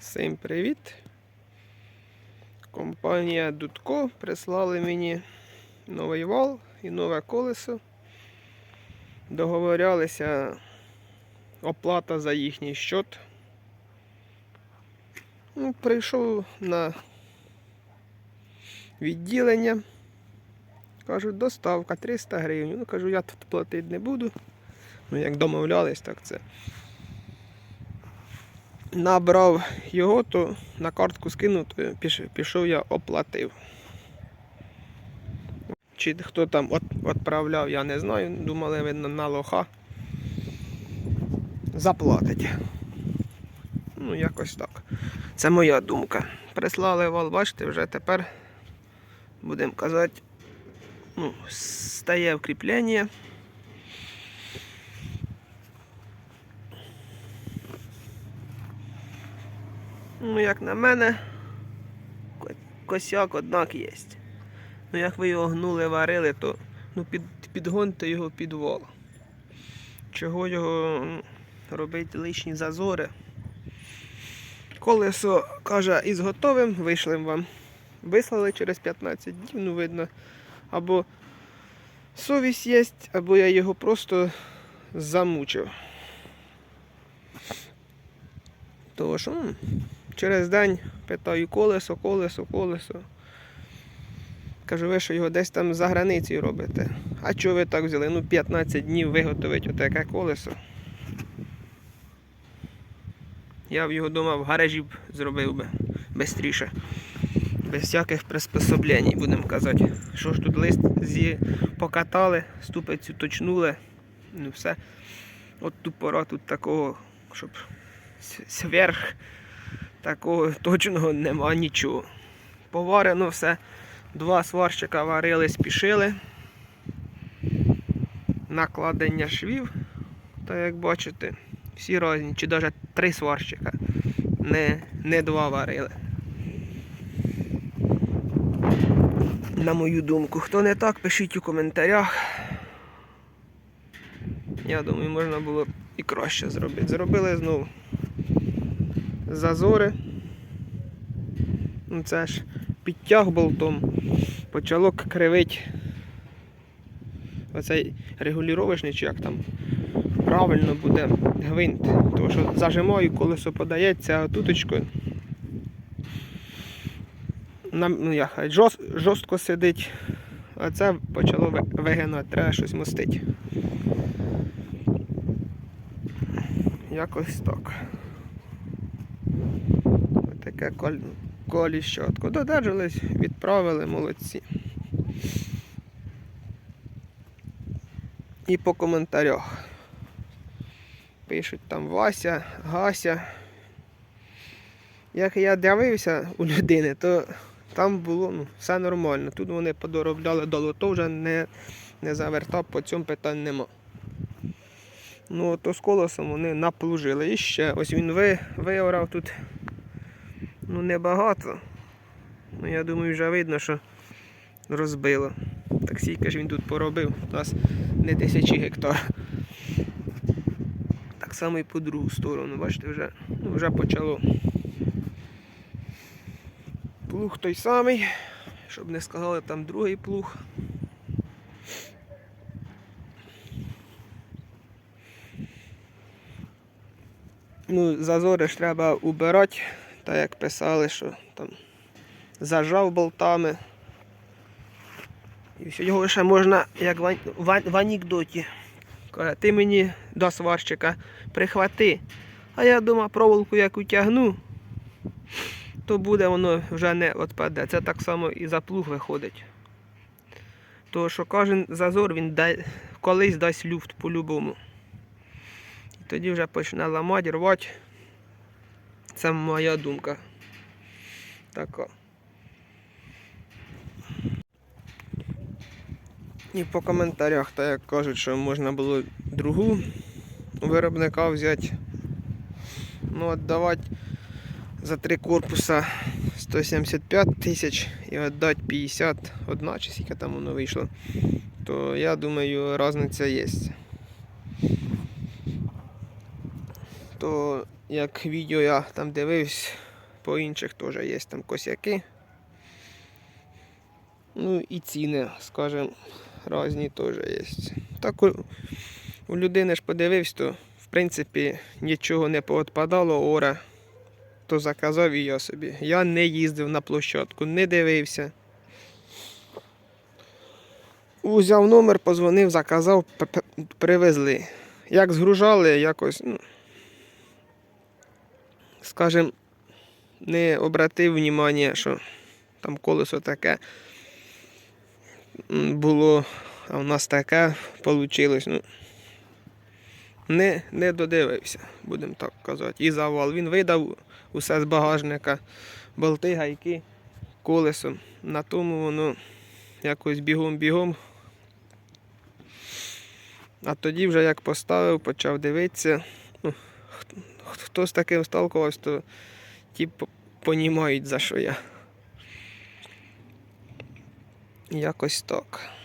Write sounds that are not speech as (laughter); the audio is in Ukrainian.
Всім привіт! Компанія Дудко прислали мені новий вал і нове колесо. Договорялися оплата за їхній счет. Ну, прийшов на відділення. Кажуть, доставка 300 гривень. Ну, кажу, я тут платити не буду. Ну, як домовлялись, так це набрав його, то на картку скинув, то пішов я оплатив. Чи хто там відправляв, я не знаю. Думали, видно, на лоха заплатить. Ну, якось так. Це моя думка. Прислали вал, бачите, вже тепер, будемо казати, ну, стає вкріплення. Ну, як на мене, косяк однак є. Ну, як ви його гнули, варили, то ну, під, підгоньте його під вол. Чого його робити лишні зазори? Колесо каже, із готовим вийшлим вам. Вислали через 15 днів, ну видно. Або совість є, або я його просто замучив. Що м, через день питаю колесо, колесо, колесо. Кажу, ви що його десь там за границею робите. А чого ви так взяли? Ну 15 днів виготовить отаке колесо. Я б його дома в гаражі б зробив би швидше. Без всяких приспособлень, будемо казати. Що ж тут лист зі покатали, ступицю точнули. Ну все. От тут пора тут такого, щоб сверх такого (laughs) точного нема нічого. Поварено все. Два сварщика варили, спішили. Накладення швів, так як бачите, всі різні, чи навіть три сварщика. Не, не два варили. На мою думку, хто не так, пишіть у коментарях. Я думаю, можна було і краще зробити. Зробили знову зазори. Ну, Це ж підтяг болтом, почало кривить оцей регулювачний, чи як там правильно буде гвинт. Тому що зажимаю, колесо подається а туточкою. Ну, сказати, жорст, жорстко сидить, а це почало вигинати, треба щось мостити. Якось так. Таке колі щотко. Додержались, відправили, молодці. І по коментарях. Пишуть там Вася, Гася. Як я дивився у людини, то там було ну, все нормально. Тут вони подоробляли долото, вже не, не завертав, по цьому питань нема. Ну, то з колесом вони наплужили. І ще ось він ви, виорав тут ну, небагато. Ну, я думаю, вже видно, що розбило. Так скільки ж він тут поробив, у нас не тисячі гектар. Так само і по другу сторону, бачите, вже, ну, вже почало. Плуг той самий, щоб не сказали, там другий плуг. Ну, зазори ж треба убирати, так як писали, що там зажав болтами. І все, його ще можна, як в, в, в анекдоті. Каже, ти мені до сварщика прихвати. А я думаю, проволоку як утягну, то буде воно вже не відпаде. Це так само і за плуг виходить. Тому що кожен зазор він да, колись дасть люфт по-любому. І тоді вже почне ламати, рвати. Це моя думка. Така. І по коментарях, так як кажуть, що можна було другу виробника взяти. Ну, віддавати за три корпуса 175 тисяч і віддати 51 чи скільки там воно вийшло. То я думаю, різниця є. То як відео я там дивився, по інших теж є там косяки. Ну і ціни, скажімо, різні теж є. Так у, людини ж подивився, то в принципі нічого не поотпадало, ора, то заказав і я собі. Я не їздив на площадку, не дивився. Узяв номер, позвонив, заказав, привезли. Як згружали, якось, ну, скажем, не обратив внимання, що там колесо таке було, а в нас таке вийшло. Ну, не, не додивився, будемо так казати. І завал. Він видав усе з багажника, болти, гайки, колесо. На тому воно якось бігом-бігом. А тоді вже як поставив, почав дивитися. Ну, хто, з таким сталкувався, то ті понімають, за що я. Якось так.